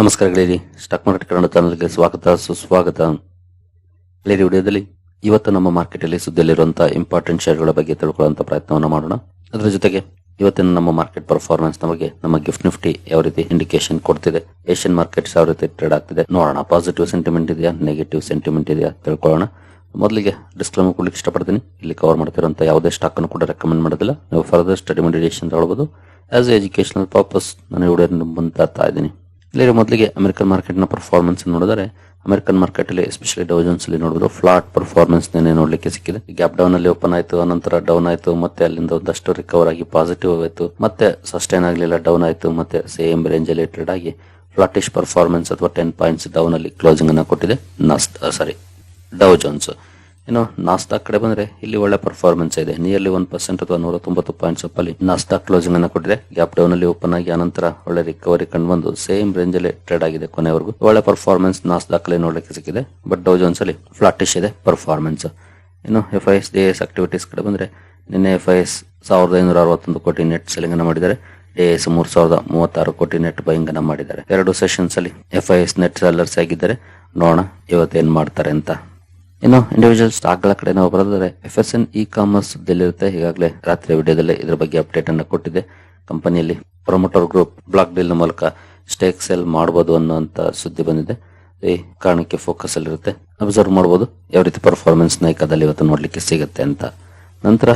ನಮಸ್ಕಾರ stock market Kannada ಚಾನಲ್ಗೆ ಸ್ವಾಗತ, ಸುಸ್ವಾಗತ. ಗೆಳೆಯರಿ, ವಿಡಿಯೋದಲ್ಲಿ ಇವತ್ತು ನಮ್ಮ ಮಾರ್ಕೆಟ್ ಅಲ್ಲಿ ಸುದ್ದಿಯಲ್ಲಿರುವಂತಹ ಇಂಪಾರ್ಟೆಂಟ್ ಶೇರ್ಗಳ ಬಗ್ಗೆ ತಿಳ್ಕೊಳ್ಳುವಂತ ಪ್ರಯತ್ನವನ್ನು ಮಾಡೋಣ. ಅದರ ಜೊತೆಗೆ ಇವತ್ತಿನ ನಮ್ಮ ಮಾರ್ಕೆಟ್ ಪರ್ಫಾರ್ಮೆನ್ಸ್ ನಮಗೆ ನಮ್ಮ ಗಿಫ್ಟ್ ನಿಫ್ಟಿ ಯಾವ ರೀತಿ ಇಂಡಿಕೇಶನ್ ಕೊಡ್ತಿದೆ ಏಷ್ಯನ್ ಮಾರ್ಕೆಟ್ಸ್ ಯಾವ ರೀತಿ ಟ್ರೇಡ್ ಆಗ್ತಿದೆ ನೋಡೋಣ. ಪಾಸಿಟಿವ್ ಸೆಂಟಿಮೆಂಟ್ ಇದೆಯಾ ನೆಗೆಟಿವ್ ಸೆಂಟಿಮೆಂಟ್ ಇದೆಯಾ ತಿಳ್ಕೊಳ್ಳೋಣ. ಮೊದಲಿಗೆ ಡಿಸ್ಕ್ಲೇಮರ್ ಕೊಡ್ಲಿಕ್ಕೆ ಇಷ್ಟಪಡ್ತೀನಿ. ಇಲ್ಲಿ ಕವರ್ ಮಾಡ್ತಿರುವಂತ ಯಾವುದೇ ಸ್ಟಾಕ್ ಅನ್ನು ಕೂಡ ರೆಕಮೆಂಡ್ ಮಾಡೋದಿಲ್ಲ. ನೀವು ಫರ್ದರ್ ಸ್ಟಡಿ ಮೆಡಿಟೇಷನ್ ತಗೊಳ್ಬಹುದು ಆಸ್ ಎ ಎಜುಕೇಶನಲ್ ಪರ್ಪಸ್ ನಾನು ಮುಂದೆ ತರ್ತಾ ಇದ್ದೀನಿ. ಇಲ್ಲಿ ಮೊದಲಿಗೆ ಅಮೆರಿಕನ್ ಮಾರ್ಕೆಟ್ನ ಪರ್ಫಾರ್ಮೆನ್ಸ್ ನೋಡಿದರೆ ಅಮೆರಿಕನ್ ಮಾರ್ಕೆಟ್ ಅಲ್ಲಿ ಎಸ್ಪೆಷಲಿ ಡೌಜನ್ಸ್ ಅಲ್ಲಿ ನೋಡಿದ್ರು ಫ್ಲಾಟ್ ಪರ್ಫಾರ್ಮೆನ್ಸ್ ನೇನೆ ನೋಡ್ಲಿಕ್ಕೆ ಸಿಕ್ಕಿದೆ. ಗ್ಯಾಪ್ ಡೌನ್ ಅಲ್ಲಿ ಓಪನ್ ಆಯ್ತು ಅನಂತರ ಡೌನ್ ಆಯ್ತು, ಮತ್ತೆ ಅಲ್ಲಿಂದ ಒಂದಷ್ಟು ರಿಕವರ್ ಆಗಿ ಪಾಸಿಟಿವ್ ಆಯ್ತು ಮತ್ತೆ ಸಸ್ಟೈನ್ ಆಗಲಿಲ್ಲ ಡೌನ್ ಆಯ್ತು, ಮತ್ತೆ ಸೇಮ್ ರೇಂಜ್ ಅಲ್ಲಿ ಟ್ರೇಡ್ ಆಗಿ ಫ್ಲಾಟಿಶ್ ಪರ್ಫಾರ್ಮೆನ್ಸ್ ಅಥವಾ ಟೆನ್ ಪಾಯಿಂಟ್ಸ್ ಡೌನ್ ಅಲ್ಲಿ ಕ್ಲೋಸಿಂಗ್ ಅನ್ನ ಕೊಟ್ಟಿದೆ. ಸಾರಿ ಡೌ ಜೋನ್ಸ್ ಇನ್ನು ನಾಸ್ತಾ ಕಡೆ ಬಂದ್ರೆ ಇಲ್ಲಿ ಒಳ್ಳೆ ಪರ್ಫಾರ್ಮೆನ್ಸ್ ಇದೆ. ನಿಯರ್ಲಿ ಒನ್ ಪರ್ಸೆಂಟ್ ಅಥವಾ ನೂರ ತೊಂಬತ್ತು ಪಾಯಿಂಟ್ಸ್ ಅಲ್ಲಿ ನಾಸ್ತಾ ಕ್ಲೋಸಿಂಗ್ ಅನ್ನ ಕೊಟ್ಟಿದೆ. ಗ್ಯಾಪ್ ಡೌನ್ ಅಲ್ಲಿ ಓಪನ್ ಆಗಿ ಆನಂತರ ಒಳ್ಳೆ ರಿಕವರಿ ಕಂಡು ಬಂದು ಸೇಮ್ ರೇಂಜ್ ಅಲ್ಲಿ ಟ್ರೇಡ್ ಆಗಿದೆ ಕೊನೆವರೆಗೂ. ಒಳ್ಳೆ ಪರ್ಫಾರ್ಮೆನ್ಸ್ ನಾಸ್ ಅಲ್ಲಿ ನೋಡಲಿಕ್ಕೆ ಸಿಕ್ಕಿದೆ. ಬಟ್ ಡೌ ಜೋನ್ಸ್ ಅಲ್ಲಿ ಫ್ಲಾಟಿಶ್ ಇದೆ ಪರ್ಫಾರ್ಮೆನ್ಸ್ ಇನ್ನು F I S D S activities ಕಡೆ ಬಂದ್ರೆ ನಿನ್ನೆ ಎಫ್ ಐ ಎಸ್ ಸಾವಿರದ ಐನೂರ ಅರವತ್ತೊಂದು ಕೋಟಿ ನೆಟ್ ಸೆಲಿಂಗ್ ಅನ್ನು ಮಾಡಿದ್ದಾರೆ. ಡಿಎಸ್ ಮೂರ್ ಸಾವಿರದ ಮೂವತ್ತಾರು ಕೋಟಿ ನೆಟ್ ಬೈಂಗ್ ಅನ್ನ ಮಾಡಿದ್ದಾರೆ. ಎರಡು ಸೆಷನ್ಸ್ ಅಲ್ಲಿ F I S net sellers ಆಗಿದ್ದಾರೆ. ನೋಡೋಣ ಇವತ್ತೇನ್ ಮಾಡ್ತಾರೆ ಅಂತ. ಇನ್ನು ಇಂಡಿವಿಜುವಲ್ ಸ್ಟಾಕ್ಗಳ ಕಡೆ ನಾವು ಬರೋದಾದ್ರೆ F S N E commerce ಇರುತ್ತೆ ಈಗಾಗಲೇ ರಾತ್ರಿ ವಿಡಿಯೋದಲ್ಲಿ ಇದರ ಬಗ್ಗೆ ಅಪ್ಡೇಟ್ ಅನ್ನು ಕೊಟ್ಟಿದೆ. ಕಂಪನಿಯಲ್ಲಿ ಪ್ರೊಮೋಟರ್ ಗ್ರೂಪ್ ಬ್ಲಾಕ್ ಡೀಲ್ ಮೂಲಕ ಸ್ಟೇಕ್ ಸೆಲ್ ಮಾಡಬಹುದು ಅನ್ನುವಂತ ಸುದ್ದಿ ಬಂದಿದೆ. ಈ ಕಾರಣಕ್ಕೆ ಫೋಕಸ್ ಅಲ್ಲಿ ಇರುತ್ತೆ. ಅಬ್ಸರ್ವ್ ಮಾಡಬಹುದು ಯಾವ ರೀತಿ ಪರ್ಫಾರ್ಮೆನ್ಸ್ ನೈಕಾದಲ್ಲಿ ಇವತ್ತು ನೋಡ್ಲಿಕ್ಕೆ ಸಿಗುತ್ತೆ ಅಂತ. ನಂತರ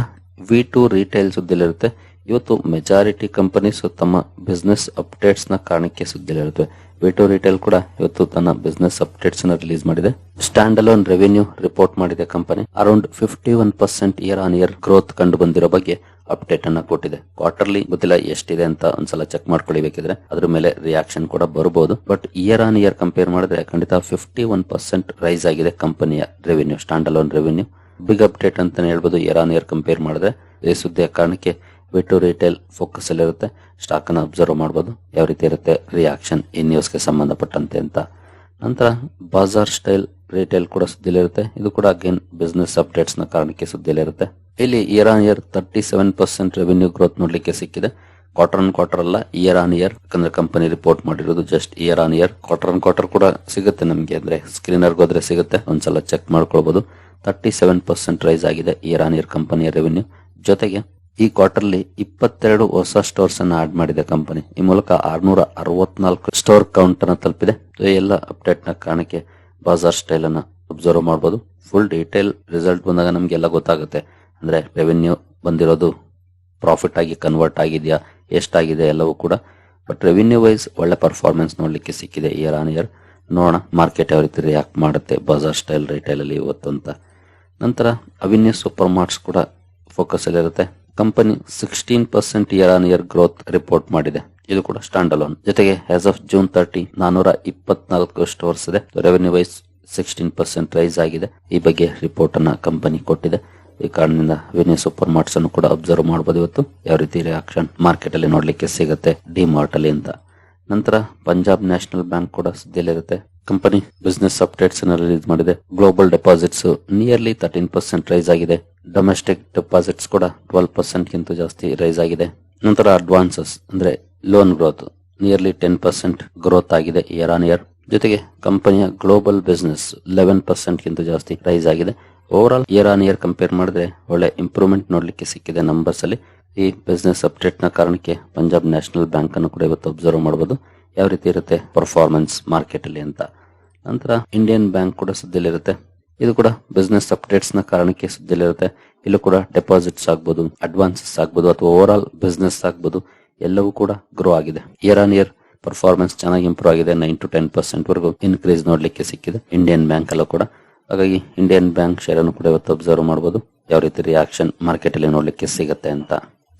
ವಿ ಟು ರಿಟೈಲ್ ಸುದ್ದಿಲಿರುತ್ತೆ ಇವತ್ತು ಮೆಜಾರಿಟಿ ಕಂಪನೀಸ್ ತಮ್ಮ ಬಿಸ್ನೆಸ್ ಅಪ್ಡೇಟ್ಸ್ನ ಕಾರಣಕ್ಕೆ ಸುದ್ದಿಲಿರುತ್ತವೆ ವಿ ರಿಟೇಲ್ ಕೂಡ ಇವತ್ತು ತನ್ನ ಬಿಸ್ನೆಸ್ ಅಪ್ಡೇಟ್ಸ್ ಅನ್ನು ರಿಲೀಸ್ ಮಾಡಿದೆ. ಸ್ಟ್ಯಾಂಡ್ ಅಲೋನ್ ರೆವೆನ್ಯೂ ರಿಪೋರ್ಟ್ ಮಾಡಿದೆ company around fifty one percent year on year growth ಕಂಡು ಬಂದಿರೋ ಬಗ್ಗೆ ಅಪ್ಡೇಟ್ ಅನ್ನ ಕೊಟ್ಟಿದೆ. ಕ್ವಾರ್ಟರ್ಲಿ ಗೊತ್ತಿಲ್ಲ ಎಷ್ಟಿದೆ ಅಂತ ಒಂದ್ಸಲ ಚೆಕ್ ಮಾಡ್ಕೊಳ್ಳಿ ಬೇಕಿದ್ರೆ ಅದ್ರ ಮೇಲೆ ರಿಯಾಕ್ಷನ್ ಕೂಡ ಬರಬಹುದು but year on year compare ಮಾಡಿದ್ರೆ ಖಂಡಿತ ಫಿಫ್ಟಿ ಒನ್ ಪರ್ಸೆಂಟ್ ರೈಸ್ ಆಗಿದೆ ಕಂಪನಿಯ revenue stand alone revenue big update ಅಂತಾನೆ ಹೇಳ್ಬೋದು ಇಯರ್ ಆನ್ ಇಯರ್ ಕಂಪೇರ್ ಮಾಡಿದ್ರೆ ಈ ಸುದ್ದಿಯ ಕಾರಣಕ್ಕೆ ವಿಟು ರಿಟೇಲ್ ಫೋಕಸ್ ಅಲ್ಲಿ ಇರುತ್ತೆ. ಸ್ಟಾಕ್ ಅನ್ನು ಅಬ್ಸರ್ವ್ ಮಾಡಬಹುದು ಯಾವ ರೀತಿ ಇರುತ್ತೆ? ರಿಯಾಕ್ಷನ್ ಈ ನ್ಯೂಸ್ಗೆ ಸಂಬಂಧಪಟ್ಟಂತೆ ಅಂತ. ನಂತರ ಬಾಜಾರ್ ಸ್ಟೈಲ್ ರಿಟೇಲ್ ಕೂಡ ಸುದ್ದಿಲಿರುತ್ತೆ ಇದು ಕೂಡ ಅಗೇನ್ ಬಿಸ್ನೆಸ್ ಅಪ್ಡೇಟ್ಸ್ನ ಕಾರಣಕ್ಕೆ ಸುದ್ದಿಲಿರುತ್ತೆ ಇಲ್ಲಿ year on year thirty seven percent revenue growth ನೋಡ್ಲಿಕ್ಕೆ ಸಿಕ್ಕಿದೆ. ಕ್ವಾರ್ಟರ್ ಆನ್ ಕ್ವಾರ್ಟರ್ ಅಲ್ಲ ಇಯರ್ ಆನ್ ಇಯರ್ ಯಾಕಂದ್ರೆ ಕಂಪನಿ ರಿಪೋರ್ಟ್ ಮಾಡಿರೋದು just year on year quarter on quarter ಕೂಡ ಸಿಗುತ್ತೆ ನಮಗೆ, ಅಂದ್ರೆ ಸ್ಕ್ರೀನರ್ ಹೋದ್ರೆ ಸಿಗುತ್ತೆ. ಒಂದ್ಸಲ ಚೆಕ್ ಮಾಡ್ಕೊಳ್ಬಹುದು ತರ್ಟಿ ಸೆವೆನ್ ಪರ್ಸೆಂಟ್ ರೈಸ್ ಆಗಿದೆ ಇಯರ್ ಆನ್ ಇಯರ್ ಕಂಪನಿಯ ರೆವೆನ್ಯೂ ಜೊತೆಗೆ ಈ ಕ್ವಾರ್ಟರ್ಲಿ ಇಪ್ಪತ್ತೆರಡು ಹೊಸ ಸ್ಟೋರ್ಸ್ ಅನ್ನು ಆಡ್ ಮಾಡಿದೆ ಕಂಪನಿ. ಈ ಮೂಲಕ ಆರ್ನೂರ ಅರವತ್ನಾಲ್ಕು ಸ್ಟೋರ್ ಕೌಂಟ್ ಅನ್ನು ತಲುಪಿದೆ. ಎಲ್ಲ ಅಪ್ಡೇಟ್ನ ಕಾರಣಕ್ಕೆ ಬಾಜಾರ್ ಸ್ಟೈಲ್ ಅನ್ನ ಅಬ್ಸರ್ವ್ ಮಾಡಬಹುದು ಫುಲ್ ಡೀಟೇಲ್ ರಿಸಲ್ಟ್ ಬಂದಾಗ ನಮ್ಗೆಲ್ಲ ಗೊತ್ತಾಗುತ್ತೆ. ಅಂದ್ರೆ ರೆವೆನ್ಯೂ ಬಂದಿರೋದು ಪ್ರಾಫಿಟ್ ಆಗಿ ಕನ್ವರ್ಟ್ ಆಗಿದೆಯಾ, ಎಷ್ಟಾಗಿದೆ ಎಲ್ಲವೂ ಕೂಡ. ಬಟ್ ರೆವಿನ್ಯೂ ವೈಸ್ ಒಳ್ಳೆ ಪರ್ಫಾರ್ಮೆನ್ಸ್ ನೋಡ್ಲಿಕ್ಕೆ ಸಿಕ್ಕಿದೆ ಇಯರ್ ಆನ್ ಇಯರ್ ನೋಡೋಣ ಮಾರ್ಕೆಟ್ ಯಾವ ರೀತಿ ರಿಯಾಕ್ಟ್ ಮಾಡುತ್ತೆ ಬಜಾರ್ ಸ್ಟೈಲ್ ರಿಟೈಲ್ ಅಲ್ಲಿ ಇವತ್ತು ಅಂತ. ನಂತರ ಅವಿನ್ಯೂ ಸೂಪರ್ ಮಾರ್ಟ್ಸ್ ಕೂಡ focus ಅಲ್ಲಿರುತ್ತೆ. Company sixteen percent year on year growth report ಮಾಡಿದೆ. ಇದು ಕೂಡ ಸ್ಟ್ಯಾಂಡ್ ಅಲೋನ್ ಜೊತೆಗೆ ಆಸ್ ಆಫ್ ಜೂನ್ ತರ್ಟಿ ನಾನೂರ ಇಪ್ಪತ್ನಾಲ್ಕು ಸ್ಟೋರ್ಸ್ ಇದೆ revenue wise sixteen percent rise ಆಗಿದೆ. ಈ ಬಗ್ಗೆ ರಿಪೋರ್ಟ್ ಅನ್ನ ಕಂಪನಿ ಕೊಟ್ಟಿದೆ. ಈ ಕಾರಣದಿಂದ ವಿನಯ್ ಸೂಪರ್ ಮಾರ್ಟ್ಸ್ ಅನ್ನು ಕೂಡ ಅಬ್ಸರ್ವ್ ಮಾಡಬಹುದು ಇವತ್ತು. ಯಾವ ರೀತಿ ರಿಯಾಕ್ಷನ್ ಮಾರ್ಕೆಟ್ ಅಲ್ಲಿ ನೋಡ್ಲಿಕ್ಕೆ ಸಿಗುತ್ತೆ ಡಿ ಮಾರ್ಟ್ ಅಲ್ಲಿ ಅಂತ. ನಂತರ ಪಂಜಾಬ್ ನ್ಯಾಷನಲ್ ಬ್ಯಾಂಕ್ ಕೂಡ ಸುದ್ದಿಯಲ್ಲಿರುತ್ತೆ. ಕಂಪನಿ ಬಿಸ್ನೆಸ್ ಅಪ್ಡೇಟ್ಸ್ ಅನ್ನು ರಿಲೀಸ್ ಮಾಡಿದೆ. Global deposits nearly thirteen percent rise ಆಗಿದೆ. ಡೊಮೆಸ್ಟಿಕ್ ಡೆಪಾಸಿಟ್ಸ್ ಕೂಡ ಟ್ವೆಲ್ ಪರ್ಸೆಂಟ್ ಗಿಂತ ಜಾಸ್ತಿ ರೈಸ್ ಆಗಿದೆ. ನಂತರ ಅಡ್ವಾನ್ಸಸ್ ಅಂದ್ರೆ loan growth nearly ten percent growth ಆಗಿದೆ ಇಯರ್ ಆನ್ ಇಯರ್ ಜೊತೆಗೆ ಕಂಪನಿಯ ಗ್ಲೋಬಲ್ ಬಿಸ್ನೆಸ್ ಲೆವೆನ್ ಪರ್ಸೆಂಟ್ ಗಿಂತ ಜಾಸ್ತಿ ರೈಸ್ ಆಗಿದೆ. Overall year on year compare ಮಾಡಿದ್ರೆ ಒಳ್ಳೆ ಇಂಪ್ರೂವ್ಮೆಂಟ್ ನೋಡ್ಲಿಕ್ಕೆ ಸಿಕ್ಕಿದೆ ನಂಬರ್ಸ್ ಅಲ್ಲಿ. ಈ ಬಿಸ್ನೆಸ್ ಅಪ್ಡೇಟ್ನ ಕಾರಣಕ್ಕೆ ಪಂಜಾಬ್ ನ್ಯಾಷನಲ್ ಬ್ಯಾಂಕ್ ಅನ್ನು ಕೂಡ ಇವತ್ತು ಅಬ್ಸರ್ವ್ ಮಾಡಬಹುದು ಯಾವ ರೀತಿ ಇರುತ್ತೆ ಪರ್ಫಾರ್ಮೆನ್ಸ್ ಮಾರ್ಕೆಟ್ ಅಲ್ಲಿ ಅಂತ. ನಂತರ ಇಂಡಿಯನ್ ಬ್ಯಾಂಕ್ ಕೂಡ ಸುದ್ದಿಲಿರುತ್ತೆ ಇದು ಕೂಡ ಬಿಸ್ನೆಸ್ ಅಪ್ಡೇಟ್ಸ್ನ ಕಾರಣಕ್ಕೆ ಸುದ್ದಿಲಿರುತ್ತೆ ಇಲ್ಲೂ ಕೂಡ ಡೆಪಾಸಿಟ್ಸ್ ಆಗ್ಬೋದು ಅಡ್ವಾನ್ಸಸ್ ಆಗ್ಬೋದು ಅಥವಾ ಓವರ್ ಆಲ್ ಬಿಸ್ನೆಸ್ ಆಗ್ಬೋದು. ಎಲ್ಲವೂ ಕೂಡ ಗ್ರೋ ಆಗಿದೆ. ಇಯರ್ ಆನ್ ಇಯರ್ ಪರ್ಫಾರ್ಮೆನ್ಸ್ ಚೆನ್ನಾಗಿ ಇಂಪ್ರೂವ್ ಆಗಿದೆ. ನೈನ್ ಟು ಟೆನ್ ಪರ್ಸೆಂಟ್ ವರೆಗೂ ಇನ್ಕ್ರೀಸ್ ನೋಡ್ಲಿಕ್ಕೆ ಸಿಕ್ಕಿದೆ. ಇಂಡಿಯನ್ ಬ್ಯಾಂಕ್ ಅಲ್ಲೂ ಕೂಡ. ಹಾಗಾಗಿ ಇಂಡಿಯನ್ ಬ್ಯಾಂಕ್ ಶೇರ್ ಅನ್ನು ಕೂಡ ಇವತ್ತು ಅಬ್ಸರ್ವ್ ಮಾಡಬಹುದು ಯಾವ ರೀತಿ ರಿಯಾಕ್ಷನ್ ಮಾರ್ಕೆಟ್ ಅಲ್ಲಿ ನೋಡ್ಲಿಕ್ಕೆ ಸಿಗುತ್ತೆ ಅಂತ.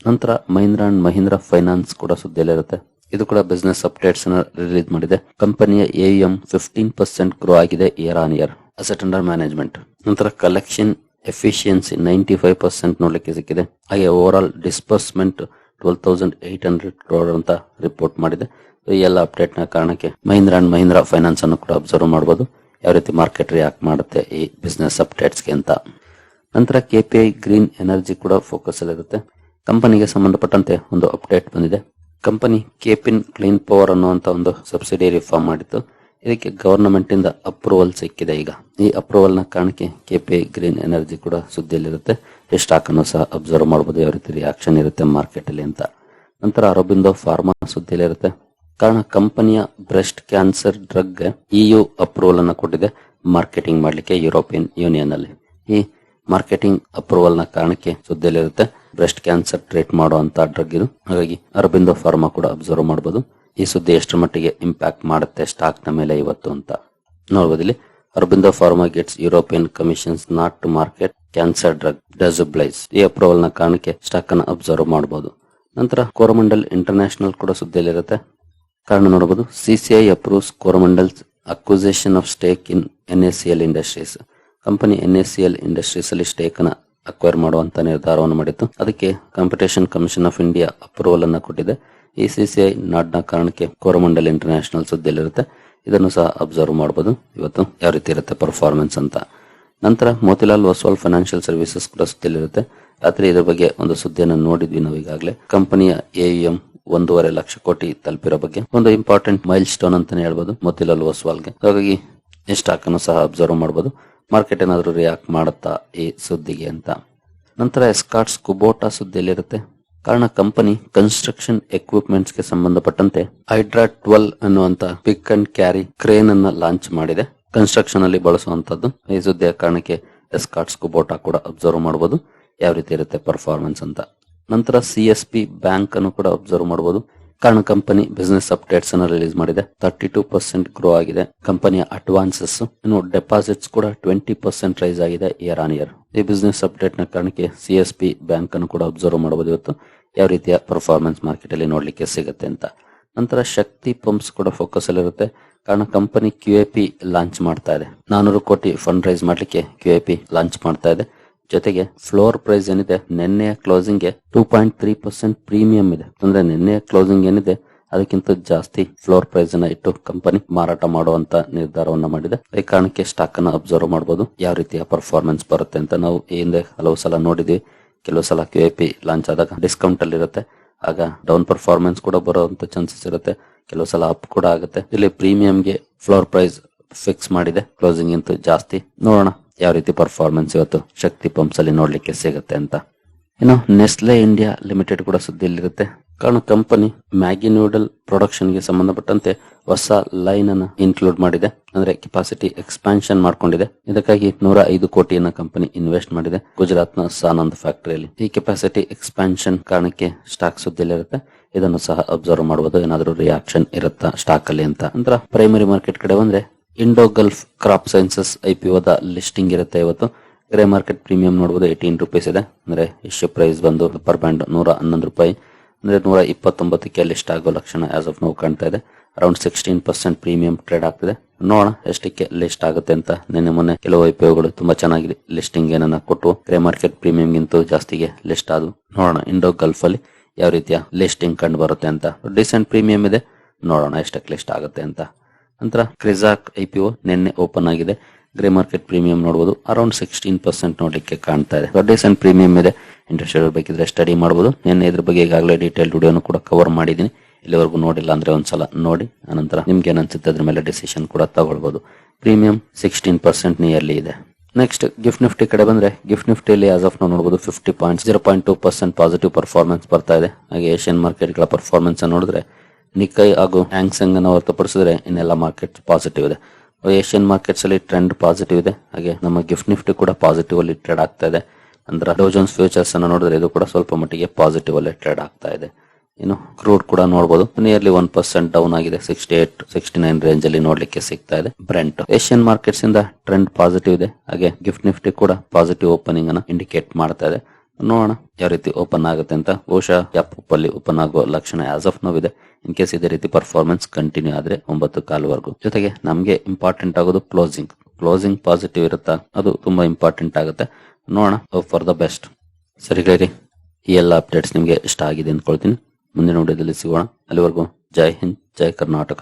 ನಂತರ ಮಹೀಂದ್ರ ಅಂಡ್ ಮಹೀಂದ್ರ ಫೈನಾನ್ಸ್ ಕೂಡ ಸುದ್ದಿಯಲ್ಲಿರುತ್ತೆ. ಇದು ಕೂಡ ಬಿಸ್ನೆಸ್ ಅಪ್ಡೇಟ್ಸ್ ರಿಲೀಸ್ ಮಾಡಿದೆ. ಕಂಪನಿಯ ಎಂ ಫಿಫ್ಟೀನ್ ಪರ್ಸೆಂಟ್ ಗ್ರೋ ಆಗಿದೆ year on year asset under management ನಂತರ collection efficiency ninety five percent ನೋಡ್ಲಿಕ್ಕೆ ಸಿಕ್ಕಿದೆ. ಹಾಗೆ overall disbursement twelve thousand eight hundred ಅಂತ ರಿಪೋರ್ಟ್ ಮಾಡಿದೆ. ಈ ಎಲ್ಲ ಅಪ್ಡೇಟ್ನ ಕಾರಣಕ್ಕೆ ಮಹೀಂದ್ರ ಅಂಡ್ ಮಹೀಂದ್ರ ಫೈನಾನ್ಸ್ ಅನ್ನು ಕೂಡ ಅಬ್ಸರ್ವ್ ಮಾಡಬಹುದು ಯಾವ ರೀತಿ ಮಾರ್ಕೆಟ್ ರಿಯಾಕ್ಟ್ ಮಾಡುತ್ತೆ ಈ ಬಿಸ್ನೆಸ್ ಅಪ್ಡೇಟ್ಸ್ಗೆ ಅಂತ. ನಂತರ ಕೆಪಿಐ ಗ್ರೀನ್ ಎನರ್ಜಿ ಕೂಡ ಫೋಕಸ್ ಅಲ್ಲಿರುತ್ತೆ. ಕಂಪನಿಗೆ ಸಂಬಂಧಪಟ್ಟಂತೆ ಒಂದು ಅಪ್ಡೇಟ್ ಬಂದಿದೆ. ಕಂಪನಿ ಕೇಪಿನ್ ಕ್ಲೀನ್ ಪವರ್ ಅನ್ನುವಂತ ಒಂದು ಸಬ್ಸಿಡಿಯರಿ ಫಾರ್ಮ್ ಮಾಡಿತ್ತು. ಇದಕ್ಕೆ ಗವರ್ನಮೆಂಟ್ ಇಂದ ಅಪ್ರೂವಲ್ ಸಿಕ್ಕಿದೆ ಈಗ. ಈ ಅಪ್ರೂವಲ್ನ ಕಾರಣಕ್ಕೆ ಕೆಪಿ ಗ್ರೀನ್ ಎನರ್ಜಿ ಕೂಡ ಸುದ್ದಿಯಲ್ಲಿರುತ್ತೆ. ಈ ಸ್ಟಾಕ್ ಅನ್ನು ಸಹ ಅಬ್ಸರ್ವ್ ಮಾಡಬಹುದು ಯಾವ ರೀತಿ ರಿಯಾಕ್ಷನ್ ಇರುತ್ತೆ ಮಾರ್ಕೆಟ್ ಅಲ್ಲಿ ಅಂತ. ನಂತರ ಅರಬಿಂದೋ ಫಾರ್ಮಾ ಸುದ್ದಿಯಲ್ಲಿರುತ್ತೆ. ಕಾರಣ ಕಂಪನಿಯ breast cancer drug EU approval ಅನ್ನು ಕೊಟ್ಟಿದೆ ಮಾರ್ಕೆಟಿಂಗ್ ಮಾಡಲಿಕ್ಕೆ ಯುರೋಪಿಯನ್ ಯೂನಿಯನ್ ಅಲ್ಲಿ. ಈ ಮಾರ್ಕೆಟಿಂಗ್ ಅಪ್ರೂವಲ್ನ ಕಾರಣಕ್ಕೆ ಸುದ್ದಿಯಲ್ಲಿರುತ್ತೆ. ಬ್ರೆಸ್ಟ್ ಕ್ಯಾನ್ಸರ್ ಟ್ರೀಟ್ ಮಾಡುವಂತ ಡ್ರಗ್ ಇದು. ಹಾಗಾಗಿ ಅರಬಿಂದೋ ಫಾರ್ಮಾ ಕೂಡ ಅಬ್ಸರ್ವ್ ಮಾಡಬಹುದು ಈ ಸುದ್ದಿ ಎಷ್ಟರ ಮಟ್ಟಿಗೆ ಇಂಪ್ಯಾಕ್ಟ್ ಮಾಡುತ್ತೆ ಸ್ಟಾಕ್ನ ಮೇಲೆ ಇವತ್ತು ಅಂತ ನೋಡಬಹುದು ಇಲ್ಲಿ. Aurobindo pharma gets European commissions nod to market cancer drug ಡಜುಬ್ಲೈಸ್ ಈ ಅಪ್ರೂವಲ್ನ ಕಾರಣಕ್ಕೆ ಸ್ಟಾಕ್ ಅನ್ನು ಅಬ್ಸರ್ವ್ ಮಾಡಬಹುದು ನಂತರ ಕೋರಮಂಡಲ್ ಇಂಟರ್ನ್ಯಾಷನಲ್ ಕೂಡ ಸುದ್ದಿಯಲ್ಲಿರುತ್ತೆ ಕಾರಣ ನೋಡಬಹುದು CCI approves Coromandel's acquisition of stake in NACL industries company NACL industries ಅಲ್ಲಿ ಸ್ಟೇಕ್ ಅನ್ನ ಅಕ್ವೈರ್ ಮಾಡುವಂತ ನಿರ್ಧಾರವನ್ನು ಮಾಡಿತ್ತು ಅದಕ್ಕೆ competition commission of India approval ಅನ್ನ ಕೊಟ್ಟಿದೆ. ಈ ಸಿಸಿಐ ನಾಡ್ನ ಕಾರಣಕ್ಕೆ ಕೋರಮಂಡಲ್ ಇಂಟರ್ನ್ಯಾಷನಲ್ ಸುದ್ದಿಯಲ್ಲಿರುತ್ತೆ. ಇದನ್ನು ಸಹ ಅಬ್ಸರ್ವ್ ಮಾಡಬಹುದು ಇವತ್ತು ಯಾವ ರೀತಿ ಇರುತ್ತೆ ಪರ್ಫಾರ್ಮೆನ್ಸ್ ಅಂತ. ನಂತರ ಮೋತಿಲಾಲ್ ಒಸ್ವಾಲ್ ಫೈನಾನ್ಷಿಯಲ್ ಸರ್ವಿಸಸ್ ಕೂಡ ಸುದ್ದಿಯಲ್ಲಿರುತ್ತೆ. ರಾತ್ರಿ ಇದರ ಬಗ್ಗೆ ಒಂದು ಸುದ್ದಿಯನ್ನು ನೋಡಿದ್ವಿ ನಾವು ಈಗಾಗಲೇ. ಕಂಪನಿಯ ಎಇಎಂ ಒಂದೂವರೆ ಲಕ್ಷ ಕೋಟಿ ತಲುಪಿರೋ ಬಗ್ಗೆ ಒಂದು ಇಂಪಾರ್ಟೆಂಟ್ ಮೈಲ್ ಸ್ಟೋನ್ ಅಂತಾನೆ ಹೇಳ್ಬೋದು ಮೋತಿಲಾಲ್ ಒಸ್ವಾಲ್ಗೆ ಹಾಗಾಗಿ ಸ್ಟಾಕ್ ಅನ್ನು ಸಹ ಅಬ್ಸರ್ವ್ ಮಾಡಬಹುದು ಮಾರ್ಕೆಟ್ ಏನಾದರೂ ರಿಯಾಕ್ಟ್ ಮಾಡುತ್ತಾ ಈ ಸುದ್ದಿಗೆ ಅಂತ? ನಂತರ ಎಸ್ಕಾಟ್ಸ್ ಕುಬೋಟಾ ಸುದ್ದಿಯಲ್ಲಿರುತ್ತೆ. ಕಾರಣ ಕಂಪನಿ ಕನ್ಸ್ಟ್ರಕ್ಷನ್ ಎಕ್ವಿಪ್ಮೆಂಟ್ಸ್ಗೆ ಸಂಬಂಧಪಟ್ಟಂತೆ ಹೈಡ್ರಾ ಟ್ವೆಲ್ ಅನ್ನುವಂತ ಪಿಕ್ ಅಂಡ್ ಕ್ಯಾರಿ ಕ್ರೇನ್ ಅನ್ನ ಲಾಂಚ್ ಮಾಡಿದೆ. ಕನ್ಸ್ಟ್ರಕ್ಷನ್ ಅಲ್ಲಿ ಬಳಸುವಂತದ್ದು. ಈ ಸುದ್ದಿಯ ಕಾರಣಕ್ಕೆ ಎಸ್ಕಾಟ್ಸ್ ಕುಬೋಟಾ ಕೂಡ ಅಬ್ಸರ್ವ್ ಮಾಡಬಹುದು ಯಾವ ರೀತಿ ಇರುತ್ತೆ ಪರ್ಫಾರ್ಮೆನ್ಸ್ ಅಂತ? ನಂತರ ಸಿ ಎಸ್ ಬ್ಯಾಂಕ್ ಅನ್ನು ಕೂಡ ಅಬ್ಸರ್ವ್ ಮಾಡಬಹುದು ಕಾರಣ ಕಂಪನಿ ಬಿಸ್ನೆಸ್ ಅಪ್ಡೇಟ್ಸ್ ಅನ್ನು ರಿಲೀಸ್ ಮಾಡಿದೆ. ತರ್ಟಿ ಟೂ ಪರ್ಸೆಂಟ್ ಗ್ರೋ ಆಗಿದೆ. ಕಂಪನಿಯ ಅಡ್ವಾನ್ಸಸ್ ಇನ್ನು ಡೆಪಾಸಿಟ್ಸ್ ಕೂಡ ಟ್ವೆಂಟಿ ಪರ್ಸೆಂಟ್ ರೈಸ್ ಆಗಿದೆ ಇಯರ್ ಆನ್ ಇಯರ್ ಈ ಬಿಸಿನೆಸ್ ಅಪ್ಡೇಟ್ನ ಕಾರಣಕ್ಕೆ ಸಿ ಎಸ್ ಪಿ ಬ್ಯಾಂಕ್ ಅನ್ನು ಕೂಡ ಅಬ್ಸರ್ವ್ ಮಾಡಬಹುದು. ಇವತ್ತು ಯಾವ ರೀತಿಯ ಪರ್ಫಾರ್ಮೆನ್ಸ್ ಮಾರ್ಕೆಟ್ ಅಲ್ಲಿ ನೋಡ್ಲಿಕ್ಕೆ ಸಿಗುತ್ತೆ ಅಂತ. ನಂತರ ಶಕ್ತಿ ಪಂಪ್ಸ್ ಕೂಡ ಫೋಕಸ್ ಅಲ್ಲಿ ಇರುತ್ತೆ. ಕಾರಣ company Q A P launch ಮಾಡ್ತಾ ಇದೆ. ನಾನೂರು ಕೋಟಿ ಫಂಡ್ ರೈಸ್ ಮಾಡ್ಲಿಕ್ಕೆ ಕ್ಯೂ ಎ ಪಿ ಲಾಂಚ್ ಮಾಡ್ತಾ ಇದೆ. ಜೊತೆಗೆ ಫ್ಲೋರ್ ಪ್ರೈಸ್ ಏನಿದೆ, ನಿನ್ನೆಯ ಕ್ಲೋಸಿಂಗ್ಗೆ two point three percent premium ಇದೆ. ಅಂದ್ರೆ ನಿನ್ನೆಯ ಕ್ಲೋಸಿಂಗ್ ಏನಿದೆ, ಅದಕ್ಕಿಂತ ಜಾಸ್ತಿ ಫ್ಲೋರ್ ಪ್ರೈಸ್ ಅನ್ನ ಇಟ್ಟು ಕಂಪನಿ ಮಾರಾಟ ಮಾಡುವಂತ ನಿರ್ಧಾರವನ್ನ ಮಾಡಿದೆ. ಈ ಕಾರಣಕ್ಕೆ ಸ್ಟಾಕ್ ಅನ್ನ ಅಬ್ಸರ್ವ್ ಮಾಡಬಹುದು ಯಾವ ರೀತಿಯ ಪರ್ಫಾರ್ಮೆನ್ಸ್ ಬರುತ್ತೆ ಅಂತ ನಾವು ಹಿಂದೆ ಹಲವು ಸಲ ನೋಡಿದ್ವಿ. ಕೆಲವು ಸಲ ಕ್ಯೂ ಐ ಪಿ ಲಾಂಚ್ ಆದಾಗ ಡಿಸ್ಕೌಂಟ್ ಅಲ್ಲಿ ಇರುತ್ತೆ. ಆಗ ಡೌನ್ ಪರ್ಫಾರ್ಮೆನ್ಸ್ ಕೂಡ ಬರುವಂತ ಚಾನ್ಸಸ್ ಇರುತ್ತೆ. ಕೆಲವು ಸಲ ಅಪ್ ಕೂಡ ಆಗುತ್ತೆ. ಇಲ್ಲಿ ಪ್ರೀಮಿಯಂಗೆ ಫ್ಲೋರ್ ಪ್ರೈಸ್ ಫಿಕ್ಸ್ ಮಾಡಿದೆ. ಕ್ಲೋಸಿಂಗ್ ಇಂತ ಜಾಸ್ತಿ. ನೋಡೋಣ. ಯಾವ ರೀತಿ ಪರ್ಫಾರ್ಮೆನ್ಸ್ ಇವತ್ತು ಶಕ್ತಿ ಪಂಪ್ಸ್ ಅಲ್ಲಿ ನೋಡ್ಲಿಕ್ಕೆ ಸಿಗುತ್ತೆ ಅಂತ. ಇನ್ನು ನೆಸ್ಲೆ ಇಂಡಿಯಾ ಲಿಮಿಟೆಡ್ ಕೂಡ ಸುದ್ದಿಯಲ್ಲಿರುತ್ತೆ. ಕಾರಣ ಕಂಪನಿ ಮ್ಯಾಗಿ ನೂಡಲ್ ಪ್ರೊಡಕ್ಷನ್ಗೆ ಸಂಬಂಧಪಟ್ಟಂತೆ ಹೊಸ ಲೈನ್ ಅನ್ನು ಇನ್ಕ್ಲೂಡ್ ಮಾಡಿದೆ. ಅಂದ್ರೆ ಕೆಪಾಸಿಟಿ ಎಕ್ಸ್ಪಾನ್ಷನ್ ಮಾಡ್ಕೊಂಡಿದೆ. ಇದಕ್ಕಾಗಿ ನೂರ ಐದು ಕೋಟಿಯನ್ನ ಕಂಪನಿ ಇನ್ವೆಸ್ಟ್ ಮಾಡಿದೆ. ಗುಜರಾತ್ನ ಸಾನಂದ್ ಫ್ಯಾಕ್ಟರಿಯಲ್ಲಿ ಈ ಕೆಪಾಸಿಟಿ ಎಕ್ಸ್ಪಾನ್ಷನ್ ಕಾರಣಕ್ಕೆ ಸ್ಟಾಕ್ ಸುದ್ದಿಯಲ್ಲಿರುತ್ತೆ. ಇದನ್ನು ಸಹ ಅಬ್ಸರ್ವ್ ಮಾಡಬಹುದು ಏನಾದರೂ ರಿಯಾಕ್ಷನ್ ಇರುತ್ತಾ ಸ್ಟಾಕ್ ಅಲ್ಲಿ ಅಂತ. ಅಂದ್ರೆ ಪ್ರೈಮರಿ ಮಾರ್ಕೆಟ್ ಕಡೆ ಬಂದ್ರೆ Indo Gulf Crop Sciences I P ಒದ ಲಿಸ್ಟಿಂಗ್ ಇರುತ್ತೆ ಇವತ್ತು. ಗ್ರೇ ಮಾರ್ಕೆಟ್ ಪ್ರೀಮಿಯಂ ನೋಡಬಹುದು ಏಯ್ಟೀನ್ ರುಪೀಸ್ ಇದೆ. ಅಂದ್ರೆ ಇಶ್ಯೂ ಪ್ರೈಸ್ ಬಂದು ಪರ್ ಬ್ಯಾಂಡ್ ನೂರ ಹನ್ನೊಂದು ರೂಪಾಯಿ. ಅಂದ್ರೆ ನೂರ ಇಪ್ಪತ್ತೊಂಬತ್ತಕ್ಕೆ ಲಿಸ್ಟ್ ಆಗೋ ಲಕ್ಷಣ ಆಸ್ ಆಫ್ ನೋವು ಕಾಣ್ತಾ ಇದೆ. Around sixteen percent premium trade ಆಗ್ತಿದೆ. ನೋಡೋಣ ಎಷ್ಟಕ್ಕೆ ಲಿಸ್ಟ್ ಆಗುತ್ತೆ ಅಂತ ನಿನ್ನೆ ಮೊನ್ನೆ ಕೆಲವು ಐ ತುಂಬಾ ಚೆನ್ನಾಗಿ ಲಿಸ್ಟಿಂಗ್ ಏನನ್ನ ಕೊಟ್ಟು ಗ್ರೇ ಮಾರ್ಕೆಟ್ ಪ್ರೀಮಿಯಂ ಗಿಂತ ಜಾಸ್ತಿಗೆ ಲಿಸ್ಟ್ ಆದವು. ನೋಡೋಣ ಇಂಡೋ ಗಲ್ಫ್ ಅಲ್ಲಿ ಯಾವ ರೀತಿಯ ಲಿಸ್ಟಿಂಗ್ ಕಂಡು ಬರುತ್ತೆ ಅಂತ. ಡಿಸೆಂಟ್ ಪ್ರೀಮಿಯಂ ಇದೆ. ನೋಡೋಣ ಎಷ್ಟಕ್ಕೆ ಲಿಸ್ಟ್ ಆಗುತ್ತೆ ಅಂತ. ನಂತರ ಕ್ರಿಸಾಕ್ ಐ ಪಿ ನಿನ್ನೆ ಓಪನ್ ಆಗಿದೆ. ಗ್ರೇ ಮಾರ್ಕೆಟ್ ಪ್ರೀಮಿಯಂ ನೋಡಬಹುದು ಅರೌಂಡ್ ಸಿಕ್ಸ್ಟೀನ್ ಪರ್ಸೆಂಟ್ ನೋಡಲಿಕ್ಕೆ ಕಾಣ್ತಾ ಇದೆ. ಡಿಸೆಂಟ್ ಪ್ರೀಮಿಯಂ ಇದೆ. ಇಂಟ್ರೆಸ್ಟ್ ಬೇಕಿದ್ರೆ ಸ್ಟಡಿ ಮಾಡಬಹುದು ನಿನ್ನೆ ಇದ್ರ ಬಗ್ಗೆ ಈಗಾಗಲೇ ಡೀಟೇಲ್ ವಿಡಿಯೋನು ಕೂಡ ಕವರ್ ಮಾಡಿದ್ದೀನಿ. ಇಲ್ಲಿವರೆಗೂ ನೋಡಿಲ್ಲ ಅಂದ್ರೆ ಒಂದ್ಸಲ ನೋಡಿ. ಆನಂತರ ನಿಮ್ಗೆ ಏನಿಸುತ್ತೆ ಅದ್ರ ಮೇಲೆ ಡಿಸಿಷನ್ ಕೂಡ ತಗೊಳ್ಬಹುದು ಪ್ರೀಮಿಯಂ ಸಿಕ್ಸ್ಟೀನ್ ಪರ್ಸೆಂಟ್ ನಿಯರ್ಲಿ ಇದೆ. ನೆಕ್ಸ್ಟ್ ಗಿಫ್ಟ್ ನಿಫ್ಟಿ ಕಡೆ ಬಂದ್ರೆ ಗಿಫ್ಟ್ ನಿಫ್ಟಿಯಲ್ಲಿ ಆಸ್ ಆಫ್ ನಾವು ನೋಡಬಹುದು fifty point zero point two percent positive performance ಬರ್ತಾ ಇದೆ. ಹಾಗೆ ಏಷ್ಯನ್ ಮಾರ್ಕೆಟ್ಗಳ ಪರ್ಫಾರ್ಮೆನ್ಸ್ ನೋಡಿದ್ರೆ ನಿಕೈ ಹಾಗೂ ಹ್ಯಾಂಗ್ಸೆಂಗ್ ಅನ್ನು ಹೊರತುಪಡಿಸಿದ್ರೆ ಇನ್ನೆಲ್ಲ ಮಾರ್ಕೆಟ್ ಪಾಸಿಟಿವ್ ಇದೆ. ಏಷ್ಯನ್ ಮಾರ್ಕೆಟ್ಸ್ ಅಲ್ಲಿ ಟ್ರೆಂಡ್ ಪಾಸಿಟಿವ್ ಇದೆ. ಹಾಗೆ ನಮ್ಮ ಗಿಫ್ಟ್ ನಿಫ್ಟಿ ಕೂಡ ಪಾಸಿಟಿವ್ ಅಲ್ಲಿ ಟ್ರೇಡ್ ಆಗ್ತಾ ಇದೆ. ಅಂದ್ರೆ ಡೋಜನ್ಸ್ ಫ್ಯೂಚರ್ಸ್ ಅನ್ನು ನೋಡಿದ್ರೆ ಇದು ಕೂಡ ಸ್ವಲ್ಪ ಮಟ್ಟಿಗೆ ಪಾಸಿಟಿವ್ ಅಲ್ಲಿ ಟ್ರೇಡ್ ಆಗ್ತಾ ಇದೆ. ಇನ್ನು ಕ್ರೂಡ್ ಕೂಡ ನೋಡಬಹುದು ನಿಯರ್ಲಿ ಒನ್ ಪರ್ಸೆಂಟ್ ಡೌನ್ ಆಗಿದೆ. Sixty eight sixty nine range ಅಲ್ಲಿ ನೋಡ್ಲಿಕ್ಕೆ ಸಿಗ್ತಾ ಇದೆ. ಬ್ರೆಂಟ್ ಏಷ್ಯನ್ ಮಾರ್ಕೆಟ್ಸ್ ಇಂದ ಟ್ರೆಂಡ್ ಪಾಸಿಟಿವ್ ಇದೆ. ಹಾಗೆ ಗಿಫ್ಟ್ ನಿಫ್ಟಿ ಕೂಡ ಪಾಸಿಟಿವ್ ಓಪನಿಂಗ್ ಅನ್ನ ಇಂಡಿಕೇಟ್ ಮಾಡ್ತಾ ಇದೆ. ನೋಡೋಣ ಯಾವ ರೀತಿ ಓಪನ್ ಆಗುತ್ತೆ ಅಂತ. ಬಹುಶಃ ಎಪ್ ಅಲ್ಲಿ ಓಪನ್ ಆಗೋ ಲಕ್ಷಣ ಆಸ್ ಆಫ್ ನೋವಿದೆ ಇನ್ ಕೇಸ್ ಇದೇ ರೀತಿ ಪರ್ಫಾರ್ಮೆನ್ಸ್ ಕಂಟಿನ್ಯೂ ಆದ್ರೆ ಒಂಬತ್ತು ಕಾಲುವರೆಗೂ. ಜೊತೆಗೆ ನಮಗೆ ಇಂಪಾರ್ಟೆಂಟ್ ಆಗೋದು ಕ್ಲೋಸಿಂಗ್ ಕ್ಲೋಸಿಂಗ್ ಪಾಸಿಟಿವ್ ಇರುತ್ತಾ? ಅದು ತುಂಬಾ ಇಂಪಾರ್ಟೆಂಟ್ ಆಗುತ್ತೆ. ನೋಡೋಣ. ಫಾರ್ ದ ಬೆಸ್ಟ್ ಸರಿ ಈ ಎಲ್ಲ ಅಪ್ಡೇಟ್ಸ್ ನಿಮಗೆ ಇಷ್ಟ ಆಗಿದೆ ಅಂದ್ಕೊಳ್ತೀನಿ. ಮುಂದಿನ ವಿಡಿಯೋದಲ್ಲಿ ಸಿಗೋಣ. ಅಲ್ಲಿವರೆಗೂ ಜೈ ಹಿಂದ್, ಜೈ ಕರ್ನಾಟಕ.